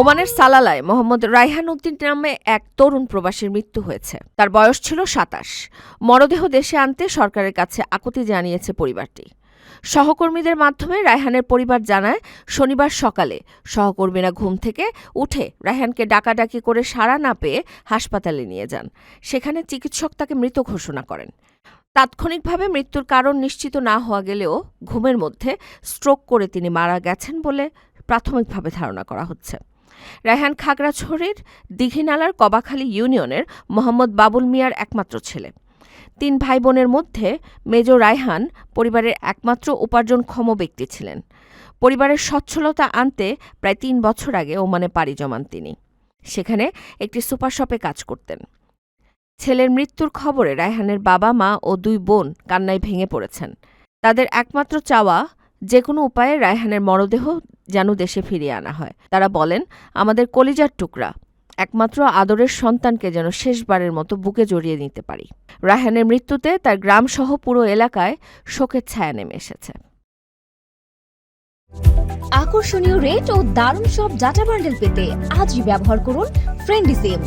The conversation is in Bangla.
ওমানের সালালায় মোহাম্মদ রাইহান উদ্দিন নামে এক তরুণ প্রবাসীর মৃত্যু হয়েছে। তার বয়স ছিল সাতাশ। মরদেহ দেশে আনতে সরকারের কাছে আকুতি জানিয়েছে পরিবারটি। সহকর্মীদের মাধ্যমে রায়হানের পরিবার জানায়, শনিবার সকালে সহকর্মীরা ঘুম থেকে উঠে রায়হানকে ডাকাডাকি করে সাড়া না পেয়ে হাসপাতালে নিয়ে যান। সেখানে চিকিৎসক তাকে মৃত ঘোষণা করেন। তাৎক্ষণিকভাবে মৃত্যুর কারণ নিশ্চিত না হওয়া গেলেও ঘুমের মধ্যে স্ট্রোক করে তিনি মারা গেছেন বলে প্রাথমিকভাবে ধারণা করা হচ্ছে। রায়হান খাগড়াছড়ির দীঘিনালার কবাখালী ইউনিয়নের মোহাম্মদ বাবুল মিয়ার একমাত্র ছেলে। তিন ভাই বোনের মধ্যে মেজো রায়হান পরিবারের একমাত্র উপার্জনক্ষম ব্যক্তি ছিলেন। পরিবারের সচ্ছলতা আনতে প্রায় তিন বছর আগে ওমানে পাড়ি জমান তিনি। সেখানে একটি সুপার শপে কাজ করতেন। ছেলের মৃত্যুর খবরে রায়হানের বাবা, মা ও দুই বোন কান্নায় ভেঙে পড়েছেন। তাদের একমাত্র চাওয়া যে কোনো উপায়ে রায়হানের মরদেহ যেন দেশে ফিরিয়ে আনা হয়। তারা বলেন, আমাদের কলিজার টুকরা, একমাত্র আদরের সন্তানকে যেন শেষবারের মতো বুকে জড়িয়ে নিতে পারি। রায়হানের মৃত্যুতে তার গ্রামসহ পুরো এলাকায় শোকের ছায়া নেমে এসেছে। আকর্ষণীয় রেট ও দারুণ সব ডাটা বান্ডেল পেতে আজই ব্যবহার করুন ফ্রেন্ডি সিম